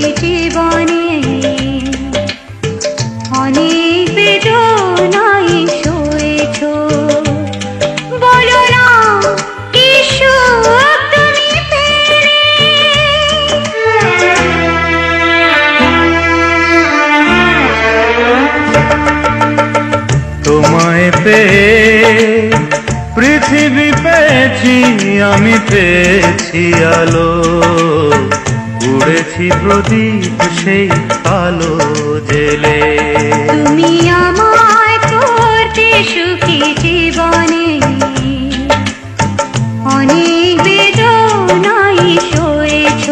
জীবনে। অনেক বেদনায় শুয়েছ। বলো তোমায় পেয়ে পৃথিবী পেয়েছি আমি পেয়েছি আলো। উড়েছি প্রদীপ সেই আলো জেলে। তুমি আমায় করতে সুখী জীবনে। অনেক বেদনায় শুয়েছ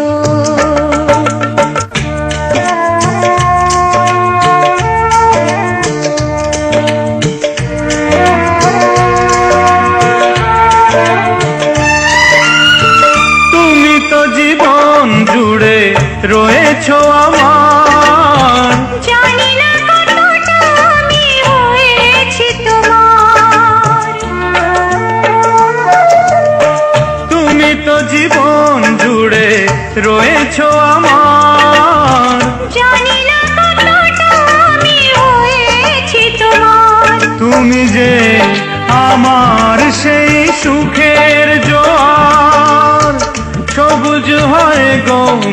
তুমি তো জীবন রয়েছো আমার। জানি না কতটা আমি হয়েছি তোমার। তুমি তো জীবন জুড়ে রয়েছ আমার।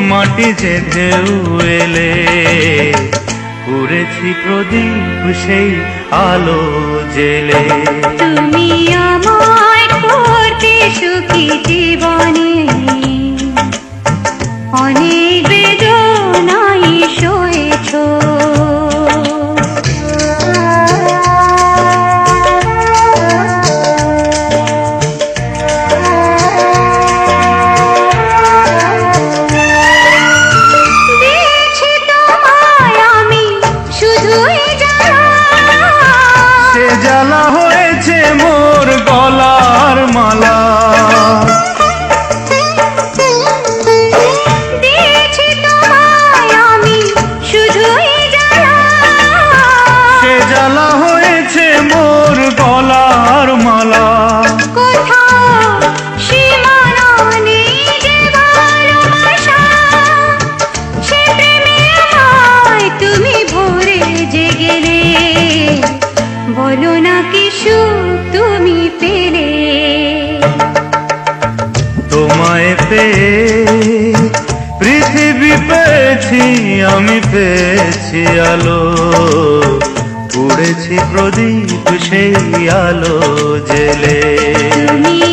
মাটি যে ঢেউ এলে উড়েছি প্রদীপ সেই আলো জেলে। তুমি আমায় করতে সুখী জীবনে। জ্বালা বলো না কি সুখ তুমি পেলে? তোমায় পে পৃথিবী পেয়েছি আমি পেয়েছি আলো। উড়েছি প্রদীপ সেই আলো জেলে। তুমি